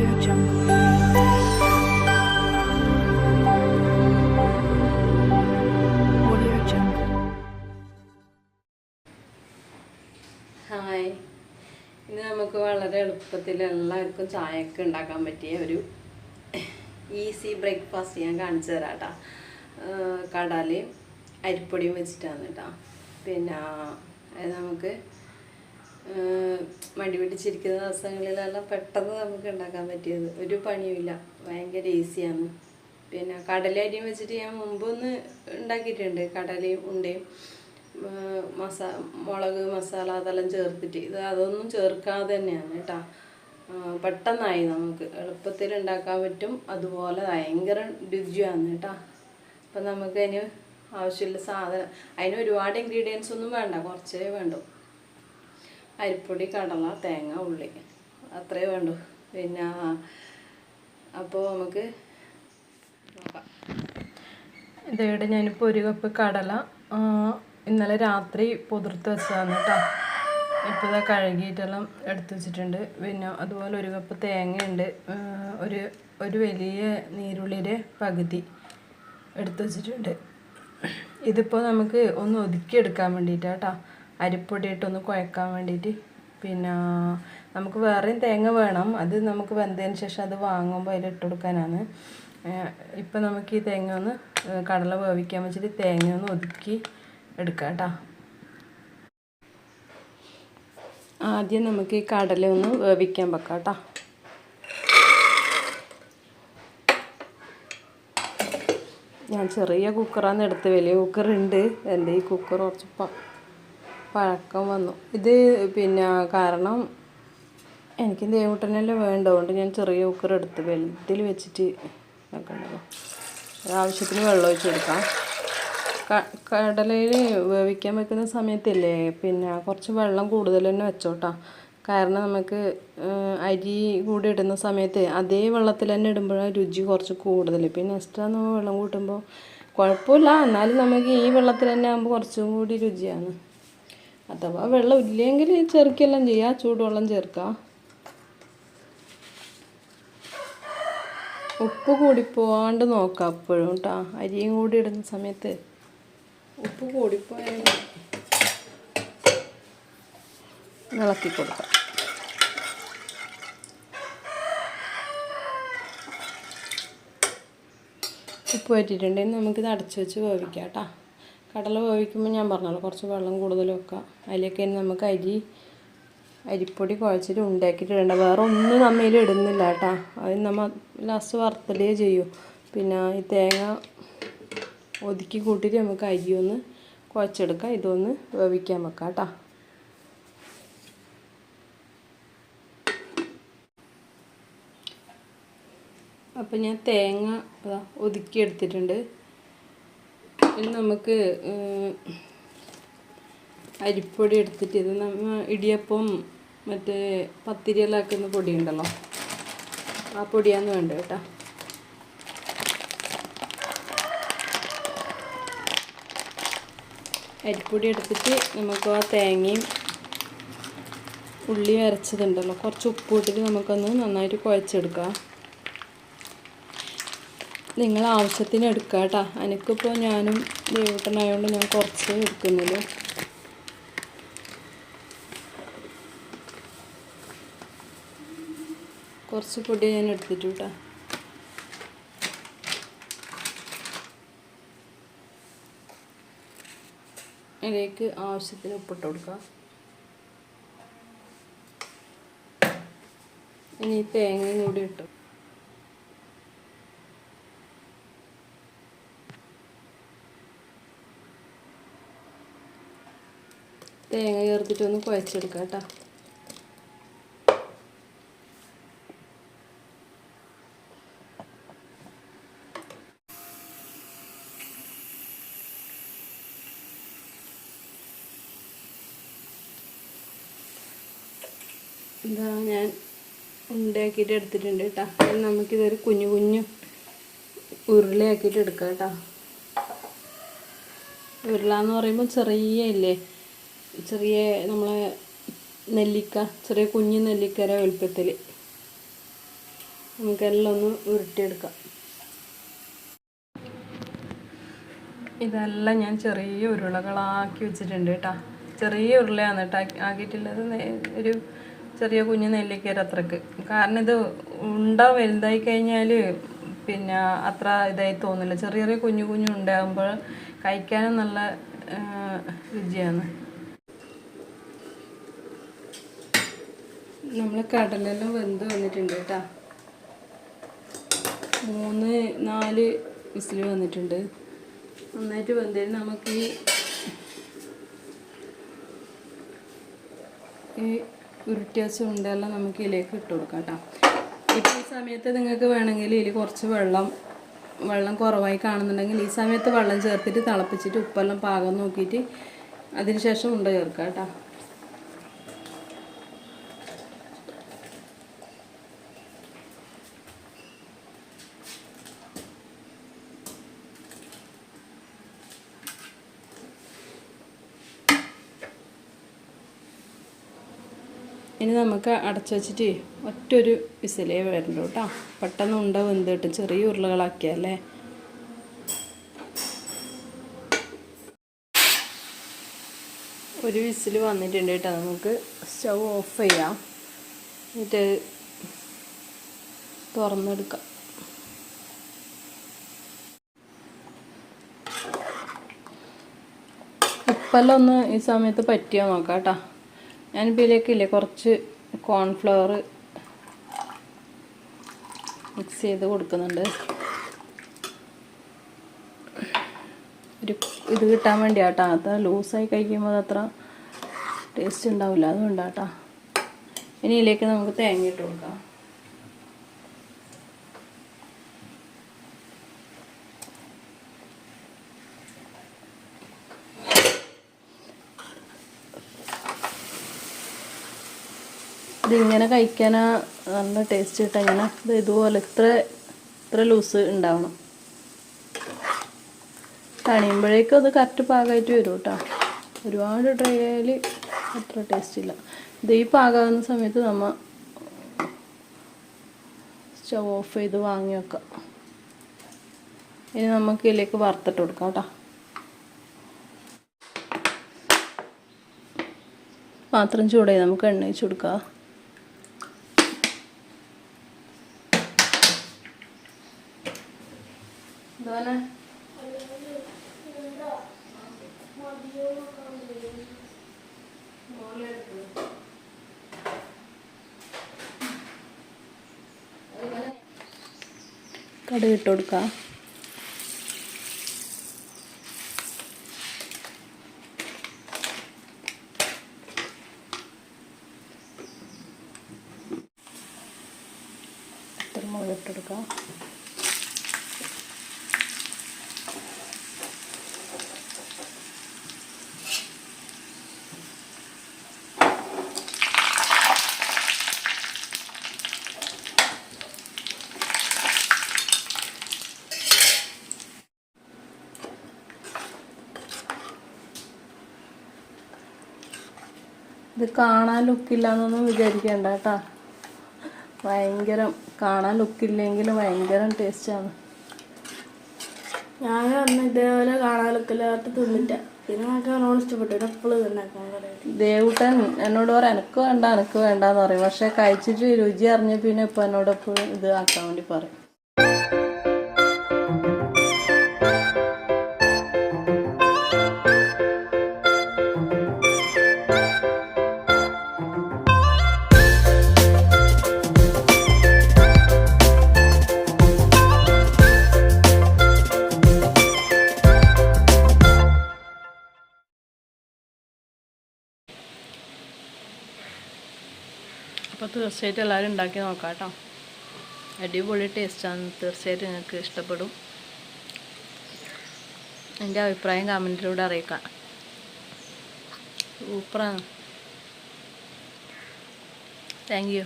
Audio Jungle. Audio Jungle. Hi ഇന്ന് നമുക്ക് വളരെ എളുപ്പത്തിൽ എല്ലാവർക്കും ചായയൊക്കെ ഉണ്ടാക്കാൻ പറ്റിയ ഒരു ഈസി ബ്രേക്ക്ഫാസ്റ്റ് ഞാൻ കാണിച്ചു തരാം കേട്ടോ കടലയും അരിപ്പൊടിയും വെച്ചിട്ടാണ് കേട്ടോ പിന്നെ നമുക്ക് മടി പിടിച്ചിരിക്കുന്ന ദിവസങ്ങളിലെല്ലാം പെട്ടെന്ന് നമുക്ക് ഉണ്ടാക്കാൻ പറ്റിയത്. ഒരു പണിയുമില്ല. ഭയങ്കര ഈസിയാണ്. പിന്നെ കടലരിയും വെച്ചിട്ട് ഞാൻ മുമ്പൊന്ന് ഉണ്ടാക്കിയിട്ടുണ്ട്. കടലയും ഉണ്ടയും മസാ മുളക് മസാല അതെല്ലാം ചേർത്തിട്ട്. ഇത് അതൊന്നും ചേർക്കാതെ തന്നെയാണ് കേട്ടോ. പെട്ടെന്നായി നമുക്ക്. എളുപ്പത്തിൽ ഉണ്ടാക്കാൻ പറ്റും. അതുപോലെ ഭയങ്കര രുചിയാണ് കേട്ടോ. അപ്പം നമുക്ക് അതിന് ആവശ്യമുള്ള സാധനം അതിന് ഒരുപാട് ഇൻഗ്രീഡിയൻസ് ഒന്നും വേണ്ട. കുറച്ചേ വേണ്ടു. അരിപ്പൊടി കടല തേങ്ങ ഉള്ളി. അത്രേ വേണ്ടു. പിന്നെ അപ്പോൾ നമുക്ക് നോക്കാം. ഇതേടെ ഞാനിപ്പോൾ ഒരു കപ്പ് കടല ഇന്നലെ രാത്രി പുതിർത്ത് വെച്ചതാണ് കേട്ടോ ഇപ്പോൾ ഇതാ കഴുകിയിട്ടെല്ലാം എടുത്തു വെച്ചിട്ടുണ്ട്. പിന്നെ അതുപോലെ ഒരു കപ്പ് തേങ്ങയുണ്ട്. ഒരു ഒരു വലിയ നീരുള്ളിയുടെ പകുതി എടുത്തു വെച്ചിട്ടുണ്ട്. ഇതിപ്പോൾ നമുക്ക് ഒന്ന് ഒതുക്കിയെടുക്കാൻ വേണ്ടിയിട്ടാണ് അരിപ്പൊടി ഇട്ടൊന്ന് കുഴക്കാൻ വേണ്ടിയിട്ട് പിന്നെ നമുക്ക് വേറെയും തേങ്ങ വേണം. അത് നമുക്ക് വെന്തതിന് ശേഷം അത് വാങ്ങുമ്പോൾ അതിൽ ഇട്ട് കൊടുക്കാനാണ്. ഇപ്പം നമുക്ക് ഈ തേങ്ങ ഒന്ന് കടല വേവിക്കാൻ വെച്ചിട്ട് തേങ്ങ ഒന്ന് ഒതുക്കി എടുക്കാം കേട്ടോ. ആദ്യം നമുക്ക് ഈ കടല ഒന്ന് വേവിക്കാൻ വെക്കാം കേട്ടോ. ഞാൻ ചെറിയ കുക്കറാണ് എടുത്ത് വലിയ കുക്കറുണ്ട് എന്റെ ഈ കുക്കർ കുറച്ച് പഴക്കം വന്നു. ഇത് പിന്നെ കാരണം എനിക്ക് ദേവൂട്ടനല്ലേ വേണ്ടതുകൊണ്ട് ഞാൻ ചെറിയ കുക്കർ എടുത്ത് വെള്ളത്തിൽ വെച്ചിട്ട് വെക്കണ്ടല്ലോ ആവശ്യത്തിന് വെള്ളം ഒഴിച്ച് കൊടുക്കാം. കടലയിൽ വേവിക്കാൻ വെക്കുന്ന സമയത്തില്ലേ പിന്നെ കുറച്ച് വെള്ളം കൂടുതൽ തന്നെ വെച്ചോട്ടാ. കാരണം നമുക്ക് അരി കൂടി ഇടുന്ന സമയത്ത് അതേ വെള്ളത്തിൽ തന്നെ ഇടുമ്പോഴാണ് രുചി കുറച്ച് കൂടുതൽ പിന്നെ എക്സ്ട്രാ നമ്മൾ വെള്ളം കൂട്ടുമ്പോൾ കുഴപ്പമില്ല. എന്നാലും നമുക്ക് ഈ വെള്ളത്തിൽ തന്നെ ആകുമ്പോൾ കുറച്ചും കൂടി രുചിയാണ്. അഥവാ വെള്ളം ഇല്ലെങ്കിൽ ചെറുക്കെല്ലാം ചെയ്യാം. ചൂടുവെള്ളം ചേർക്കാം. ഉപ്പ് കൂടിപ്പോവാണ്ട് നോക്കാം അപ്പോഴും കേട്ടോ അരിയും കൂടി ഇടുന്ന സമയത്ത് ഉപ്പ് കൂടിപ്പോയാൽ ഇളക്കി കൊടുക്കാം. ഉപ്പ് പറ്റിയിട്ടുണ്ടെങ്കിൽ നമുക്കിത് അടച്ചു വെച്ച് വേവിക്കാം കേട്ടോ കടല വേവിക്കുമ്പോൾ ഞാൻ പറഞ്ഞല്ലോ കുറച്ച് വെള്ളം കൂടുതൽ വെക്കാം അതിലേക്ക് നമുക്ക് അരി അരിപ്പൊടി കുഴച്ചിട്ട് ഉണ്ടാക്കിയിട്ടിടണ്ട. വേറെ ഒന്നും നമ്മയിൽ ഇടുന്നില്ല കേട്ടോ. അത് നമ്മൾ ലാസ്റ്റ് വറുത്തലേ ചെയ്യൂ. പിന്നെ ഈ തേങ്ങ ഒതുക്കി കൂട്ടിയിട്ട് നമുക്ക് അരി ഒന്ന് കുഴച്ചെടുക്കാം. ഇതൊന്ന് വേവിക്കാൻ വെക്കാം കേട്ടോ. അപ്പം ഞാൻ തേങ്ങ ഒതുക്കി എടുത്തിട്ടുണ്ട്. ഇനി നമുക്ക് അരിപ്പൊടി എടുത്തിട്ട് ഇത് നമ്മൾ ഇടിയപ്പം മറ്റേ പത്തിരിയെല്ലാം പൊടി ഉണ്ടല്ലോ ആ പൊടിയാന്ന് വേണ്ട കേട്ടോ. അരിപ്പൊടി എടുത്തിട്ട് നമുക്ക് ആ തേങ്ങയും ഉള്ളി അരച്ചതുണ്ടല്ലോ. കുറച്ച് ഉപ്പ് ഇട്ടിട്ട് നമുക്കൊന്ന് നന്നായിട്ട് കുഴച്ചെടുക്കാം. നിങ്ങൾ ആവശ്യത്തിന് എടുക്കുക കേട്ടോ. എനിക്കിപ്പോൾ ഞാനും ദൈവട്ടനായതുകൊണ്ട് ഞാൻ കുറച്ച് എടുക്കുന്നുള്ളൂ. കുറച്ച് പൊടി ഞാൻ എടുത്തിട്ടു കേട്ടോ. ഇതിലേക്ക് ആവശ്യത്തിന് ഉപ്പിട്ട് കൊടുക്കാം ഇനി തേങ്ങയും കൂടി ഇട്ടു. തേങ്ങ ചേർത്തിട്ട് ഒന്ന് കുഴച്ചെടുക്കാം കേട്ടോ. ഇതാ ഞാൻ ഉണ്ടാക്കിയിട്ട് എടുത്തിട്ടുണ്ട് കേട്ടോ. നമുക്കിതൊരു കുഞ്ഞു കുഞ്ഞു ഉരുളയാക്കിയിട്ട് എടുക്കാം കേട്ടോ. ഉരുള എന്ന് പറയുമ്പോൾ ചെറിയ ഇല്ലേ? ചെറിയ നമ്മളെ നെല്ലിക്ക ചെറിയ കുഞ്ഞു നെല്ലിക്കര വലുപ്പത്തിൽ നമുക്കെല്ലാം ഒന്ന് ഉരുട്ടിയെടുക്കാം. ഇതെല്ലാം ഞാൻ ചെറിയ ഉരുളകളാക്കി വെച്ചിട്ടുണ്ട് കേട്ടോ. ചെറിയ ഉരുളയാണ് കേട്ടോ ആക്കിയിട്ടുള്ളത്. ഒരു ചെറിയ കുഞ്ഞു നെല്ലിക്കര അത്രയ്ക്ക്. കാരണം ഇത് ഉണ്ട വലുതായി കഴിഞ്ഞാൽ പിന്നെ അത്ര ഇതായി തോന്നില്ല. ചെറിയ ചെറിയ കുഞ്ഞു കുഞ്ഞു ഉണ്ടാകുമ്പോൾ കഴിക്കാനും നല്ല രുചിയാണ്. നമ്മൾ കടലെല്ലാം വെന്ത് വന്നിട്ടുണ്ട് കേട്ടോ. മൂന്ന് നാല് വിസിൽ വന്നിട്ടുണ്ട്. നന്നായിട്ട് വെന്തതിന് നമുക്ക് ഈ ഉരുട്ടിയ ചുണ്ടെല്ലാം നമുക്ക് ഇതിലേക്ക് ഇട്ട് കൊടുക്കാം കേട്ടോ. ഈ സമയത്ത് നിങ്ങൾക്ക് വേണമെങ്കിൽ ഇതിൽ കുറച്ച് വെള്ളം വെള്ളം കുറവായി കാണുന്നുണ്ടെങ്കിൽ ഈ സമയത്ത് വെള്ളം ചേർത്തിട്ട് തിളപ്പിച്ചിട്ട് ഉപ്പെല്ലാം പാകം നോക്കിയിട്ട് അതിന് ശേഷം ഉണ്ട ചേർക്കാം കേട്ടോ. നമുക്ക് അടച്ചു വെച്ചിട്ട് ഒറ്റൊരു വിസിലേ വരണ്ടു കേട്ടോ പെട്ടെന്ന് ഉണ്ട വെന്ത് ചെറിയ ഉരുളകളാക്കിയല്ലേ ഒരു വിസിൽ വന്നിട്ടുണ്ട് കേട്ടോ നമുക്ക് സ്റ്റൗ ഓഫ് ചെയ്യാം. എന്നിട്ട് തുറന്നെടുക്കാം. ഉപ്പെല്ലാം ഒന്ന് ഈ സമയത്ത് പറ്റിയാൽ നോക്കാം കേട്ടോ ഞാനിപ്പോൾ ഇതിലേക്കില്ലേ കുറച്ച് കോൺഫ്ലവർ മിക്സ് ചെയ്ത് കൊടുക്കുന്നുണ്ട്. ഒരു ഇത് കിട്ടാൻ വേണ്ടി ആട്ടാ അത്ര ലൂസായി കഴിക്കുമ്പോൾ അത് അത്ര ടേസ്റ്റ് ഉണ്ടാവില്ല. അതുകൊണ്ടാട്ടാ. ഇനി ഇതിലേക്ക് നമുക്ക് തേങ്ങ ഇട്ട് കൊടുക്കാം. ഇതിങ്ങനെ കഴിക്കാനാ നല്ല ടേസ്റ്റ് കിട്ടാൻ ഇങ്ങനെ ഇത് ഇതുപോലെ ഇത്ര ഇത്ര ലൂസ് ഉണ്ടാവണം. തണിയുമ്പോഴേക്കും അത് കറക്റ്റ് പാകമായിട്ട് വരും കേട്ടോ. ഒരുപാട് ഡ്രൈ ആയാൽ അത്ര ടേസ്റ്റ് ഇല്ല. ഇത് ഈ പാകാവുന്ന സമയത്ത് നമ്മൾ സ്റ്റവ് ഓഫ് ചെയ്ത് വാങ്ങി വെക്കാം. ഇനി നമുക്ക് ഇതിലേക്ക് വറുത്തിട്ട് കൊടുക്കാം കേട്ടോ. പാത്രം ചൂടായി. നമുക്ക് എണ്ണ ഒഴിച്ച് കൊടുക്കാം. എന്താണ് കടുക് ഇട്ട് കൊടുക്കാം ഇത്ര മുളക് ഇട്ട് ഇത് കാണാൻ ലുക്കില്ല എന്നൊന്നും വിചാരിക്കണ്ട കേട്ടാ ഭയങ്കര കാണാൻ ലുക്കില്ലെങ്കിലും ഭയങ്കര ടേസ്റ്റാണ് ഞാൻ അന്ന് ഇതേപോലെ കാണാനൊക്കെ തിന്നിട്ട പിന്നെ നമുക്ക് ഇഷ്ടപ്പെട്ടു. എപ്പോഴും തിന്നാക്കാൻ ദേവൂട്ടൻ ദേവുട്ടൻ എന്നോട് പറയാം എനക്ക് വേണ്ട എനക്ക് വേണ്ടെന്ന് പറയും. പക്ഷെ കഴിച്ചിട്ട് രുചി അറിഞ്ഞ പിന്നെ ഇപ്പൊ എന്നോട് എപ്പോഴും ഇത് ആക്കാൻ വേണ്ടി പറയും. തീർച്ചയായിട്ടും എല്ലാവരും ഉണ്ടാക്കി നോക്കാം കേട്ടോ. അടിപൊളി ടേസ്റ്റാണ് തീർച്ചയായിട്ടും നിങ്ങൾക്ക് ഇഷ്ടപ്പെടും. എന്റെ അഭിപ്രായം കമന്റിലൂടെ അറിയിക്കാം. സൂപ്പറാണ് താങ്ക് യു